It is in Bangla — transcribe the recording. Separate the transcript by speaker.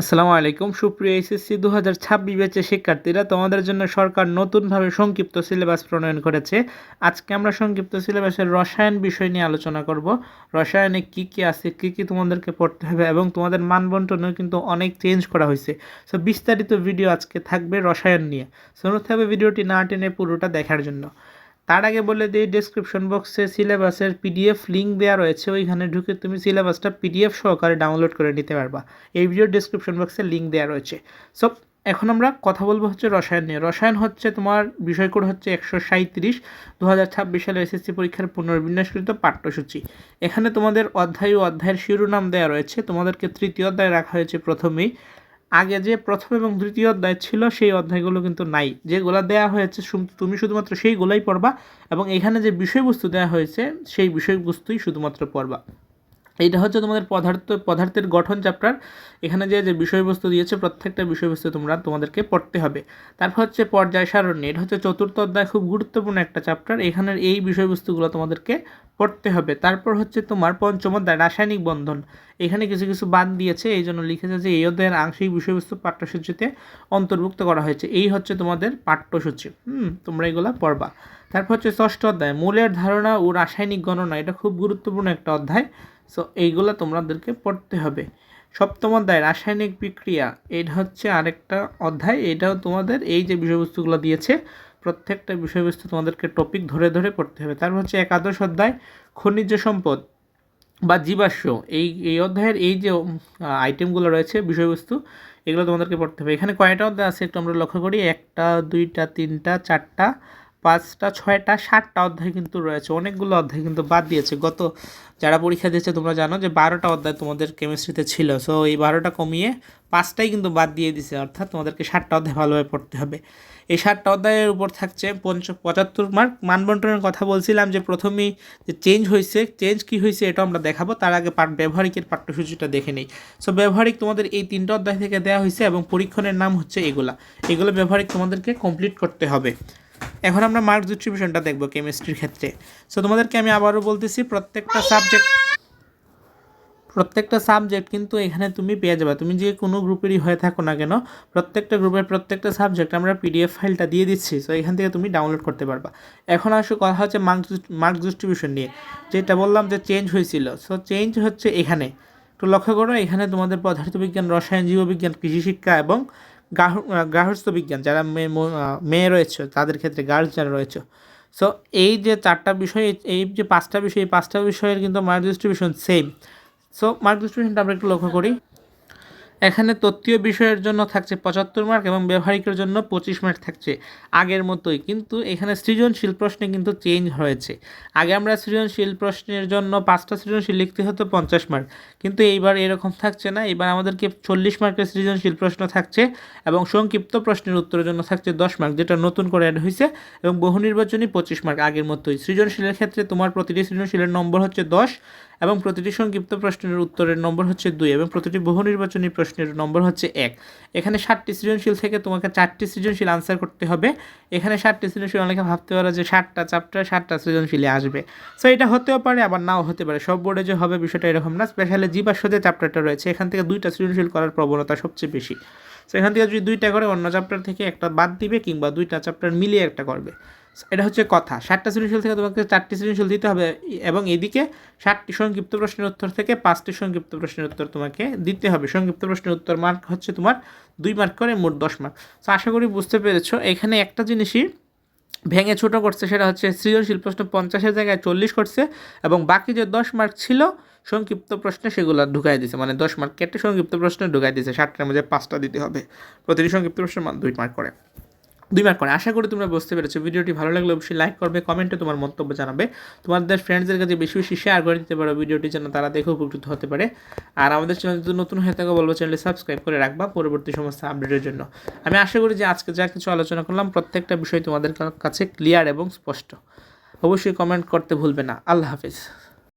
Speaker 1: আসসালামু আলাইকুম। সুপ্রিয় এসএসসি দু হাজার ছাব্বিশ ব্যাচের শিক্ষার্থীরা, তোমাদের জন্য সরকার নতুনভাবে সংক্ষিপ্ত সিলেবাস প্রণয়ন করেছে। আজকে আমরা সংক্ষিপ্ত সিলেবাসের রসায়ন বিষয় নিয়ে আলোচনা করব। রসায়নে কি কি আছে, কি কি তোমাদেরকে পড়তে হবে এবং তোমাদের মানবন্টনও কিন্তু অনেক চেঞ্জ করা হয়েছে। সো বিস্তারিত ভিডিও আজকে থাকবে রসায়ন নিয়ে। সো অনুরোধ ভিডিওটি না টেনে পুরোটা দেখার জন্য। তার আগে বলে দিই ডেসক্রিপশন বক্সে সিলেবাসের পিডিএফ লিঙ্ক দেওয়া রয়েছে। ওইখানে ঢুকে তুমি সিলেবাসটা পিডিএফ সহকারে ডাউনলোড করে নিতে পারবা। এই ভিডিওর ডেসক্রিপশন বক্সে লিঙ্ক দেওয়া রয়েছে। সো এখন আমরা কথা বলব হচ্ছে রসায়ন নিয়ে। রসায়ন হচ্ছে তোমার, বিষয় কোড হচ্ছে একশো সাঁত্রিশ দু হাজার ছাব্বিশ সালে এসএসসি পরীক্ষার পুনর্বিন্যাসকৃত পাঠ্যসূচি। এখানে তোমাদের অধ্যায় ও অধ্যায়ের শিরোনাম দেওয়া রয়েছে। তোমাদেরকে তৃতীয় অধ্যায় রাখা হয়েছে প্রথমেই। আগে যে প্রথম এবং দ্বিতীয় অধ্যায় ছিল, সেই অধ্যায়গুলো কিন্তু নাই। যেগুলো দেয়া হয়েছে তুমি শুধুমাত্র সেইগুলোই পড়বা এবং এখানে যে বিষয়বস্তু দেওয়া হয়েছে, সেই বিষয়বস্তুই শুধুমাত্র পড়বা। এইটা হচ্ছে তোমাদের পদার্থ, পদার্থের গঠন চ্যাপ্টার এখানে যে যে বিষয়বস্তু দিয়েছে, প্রত্যেকটা বিষয়বস্তু তোমরা তোমাদেরকে পড়তে হবে। তারপর হচ্ছে পর্যায় সারণী এটা হচ্ছে চতুর্থ অধ্যায়, খুব গুরুত্বপূর্ণ একটা চ্যাপ্টার এখানের এই বিষয়বস্তুগুলো তোমাদেরকে পড়তে হবে। তারপর হচ্ছে তোমার পঞ্চম অধ্যায়, রাসায়নিক বন্ধন। এখানে কিছু কিছু বাদ দিয়েছে এই জন্য লিখেছে যে, এই অধ্যায়ের আংশিক বিষয়বস্তু পাঠ্যসূচিতে অন্তর্ভুক্ত করা হয়েছে। এই হচ্ছে তোমাদের পাঠ্যসূচি। হুম, তোমরা এগুলা পড়বা। তারপর হচ্ছে ষষ্ঠ অধ্যায়, মূলের ধারণা ও রাসায়নিক গণনা। এটা খুব গুরুত্বপূর্ণ একটা অধ্যায়। সো এইগুলো তোমাদেরকে পড়তে হবে। সপ্তম অধ্যায়, রাসায়নিক বিক্রিয়া। এটা হচ্ছে আরেকটা অধ্যায়। এটাও তোমাদের এই যে বিষয়বস্তুগুলো দিয়েছে, প্রত্যেকটা বিষয়বস্তু তোমাদেরকে টপিক ধরে ধরে পড়তে হবে। তারপর হচ্ছে একাদশ অধ্যায়, খনিজ সম্পদ বা জীবাশ্ম। এই এই অধ্যায়ের এই যে আইটেমগুলো রয়েছে, বিষয়বস্তু, এগুলো তোমাদেরকে পড়তে হবে। এখানে কয়টা অধ্যায় আছে একটু আমরা লক্ষ্য করি। একটা, দুইটা, তিনটা, চারটা পাঁচটা, ছয়টা, সাতটা অধ্যায় কিন্তু রয়েছে। অনেকগুলো অধ্যায় কিন্তু বাদ দিয়েছে। গত যারা পরীক্ষা দিয়েছে, তোমরা জানো যে বারোটা অধ্যায় তোমাদের কেমিস্ট্রিতে ছিল। সো এই বারোটা কমিয়ে পাঁচটাই কিন্তু বাদ দিয়ে দিছে। অর্থাৎ তোমাদেরকে ষাটটা অধ্যায় ভালোভাবে পড়তে হবে। এই ষাটটা অধ্যায়ের উপর থাকছে পঞ্চ, পঁচাত্তর মার্ক মানবন্টনের কথা বলছিলাম যে প্রথমেই যে চেঞ্জ হয়েছে চেঞ্জ কি হয়েছে এটা আমরা দেখাবো। তার আগে পাঠ, ব্যবহারিকের পাঠ্যসূচিটা দেখে নিই। সো ব্যবহারিক তোমাদের এই তিনটা অধ্যায় থেকে দেওয়া হয়েছে এবং পরীক্ষণের নাম হচ্ছে এগুলা। এগুলো ব্যবহারিক তোমাদেরকে কমপ্লিট করতে হবে। এখন আমরা মার্ক ডিস্ট্রিবিউশনটা দেখব কেমিস্ট্রির ক্ষেত্রে। সো তোমাদেরকে আমি আবারও বলতেছি, প্রত্যেকটা সাবজেক্ট প্রত্যেকটা সাবজেক্ট কিন্তু এখানে তুমি পেয়ে যাবে। তুমি যে কোনো গ্রুপেরই হয়ে থাকো না কেন, প্রত্যেকটা গ্রুপের প্রত্যেকটা সাবজেক্ট আমরা পিডিএফ ফাইলটা দিয়ে দিচ্ছি। সো এখান থেকে তুমি ডাউনলোড করতে পারবা। এখন আসলে কথা হচ্ছে মার্ক মার্ক ডিস্ট্রিবিউশন নিয়ে। যেটা বললাম যে চেঞ্জ হয়েছিল। সো চেঞ্জ হচ্ছে এখানে। একটু লক্ষ্য করো, এখানে তোমাদের পদার্থবিজ্ঞান, রসায়ন, জীববিজ্ঞান, কৃষি শিক্ষা এবং গার্হস্থ্য বিজ্ঞান, যারা মেয়ে মেয়ে রয়েছে, তাদের ক্ষেত্রে গার্লস যারা রয়েছে। সো এই যে চারটা বিষয়, এই যে পাঁচটা বিষয়, এই পাঁচটা বিষয়ের কিন্তু mark distribution same so mark ডিস্ট্রিবিউশনটা আমরা একটু লক্ষ্য করি। এখানে তত্ত্বীয় বিষয়ের জন্য থাকছে পঁচাত্তর মার্ক এবং ব্যবহারিকের জন্য পঁচিশ মার্ক থাকছে আগের মতোই। কিন্তু এখানে সৃজনশীল প্রশ্নে কিন্তু চেঞ্জ হয়েছে। আগে আমরা সৃজনশীল প্রশ্নের জন্য পাঁচটা সৃজনশীল লিখতে হতো পঞ্চাশ মার্ক। কিন্তু এইবার এরকম থাকছে না। এবার আমাদেরকে চল্লিশ মার্কের সৃজনশীল প্রশ্ন থাকছে এবং সংক্ষিপ্ত প্রশ্নের উত্তরের জন্য থাকছে দশ মার্ক, যেটা নতুন করে অ্যাড হয়েছে এবং বহু নির্বাচনী পঁচিশ মার্ক আগের মতোই। সৃজনশীলের ক্ষেত্রে তোমার প্রতিটি সৃজনশীলের নম্বর হচ্ছে দশ এবং প্রতিটি সংক্ষিপ্ত প্রশ্নের উত্তরের নম্বর হচ্ছে দুই এবং প্রতিটি বহু নির্বাচনী প্রশ্নের নম্বর হচ্ছে এক। এখানে ষাটটি সৃজনশীল থেকে তোমাকে চারটি সৃজনশীল আনসার করতে হবে। এখানে ষাটটি সৃজনশীল অনেকে ভাবতে পারো যে ষাটটা চ্যাপ্টার ষাটটা সৃজনশীলে আসবে। সো এটা হতেও পারে, আবার নাও হতে পারে। সব বোর্ডে যে হবে বিষয়টা এরকম না। স্পেশালি জীবাশ্বদের যে চ্যাপ্টারটা রয়েছে। এখান থেকে দুইটা সৃজনশীল করার প্রবণতা সবচেয়ে বেশি। সো এখান থেকে যদি দুইটা করে অন্য চ্যাপ্টার থেকে একটা বাদ দিবে কিংবা দুইটা চ্যাপ্টার মিলিয়ে একটা করবে। এটা হচ্ছে কথা। ষাটটা সৃজনশীল থেকে তোমাকে চারটি সৃজনশীল দিতে হবে এবং এদিকে ষাটটি সংক্ষিপ্ত প্রশ্নের উত্তর থেকে পাঁচটি সংক্ষিপ্ত প্রশ্নের উত্তর তোমাকে দিতে হবে। সংক্ষিপ্ত প্রশ্নের উত্তর মার্ক হচ্ছে তোমার দুই মার্ক করে মোট দশ মার্ক তো আশা করি বুঝতে পেরেছ। এখানে একটা জিনিসই ভেঙে ছোটো করছে, সেটা হচ্ছে সৃজনশীল প্রশ্ন পঞ্চাশের জায়গায় চল্লিশ করছে এবং বাকি যে দশ মার্ক ছিল সংক্ষিপ্ত প্রশ্নে সেগুলো ঢুকাই দিছে। মানে দশ মার্ক কেটে সংক্ষিপ্ত প্রশ্নে ঢুকাই দিছে, ষাটটার মধ্যে পাঁচটা দিতে হবে। প্রতিটি সংক্ষিপ্ত প্রশ্নের মান দুই মার্ক করে। দুই মার্ক করে। আশা করি তোমরা বুঝতে পেরেছ। ভিডিওটি ভালো লাগলে অবশ্যই লাইক করবে কমেন্টে তোমার মন্তব্য জানাবে। তোমাদের ফ্রেন্ডসদের কাছে বেশি বেশি শেয়ার করে দিতে পারো ভিডিওটি, যেন তারা দেখে উপকৃত হতে পারে। আর আমাদের চ্যানেল যদি নতুন হয়ে থাকে, বলব চ্যানেলটি সাবস্ক্রাইব করে রাখবা পরবর্তী সমস্ত আপডেটের জন্য। আমি আশা করি যে আজকে যা কিছু আলোচনা করলাম, প্রত্যেকটা বিষয় তোমাদের কাছে ক্লিয়ার এবং স্পষ্ট। অবশ্যই কমেন্ট করতে ভুলবে না। আল্লাহ হাফিজ।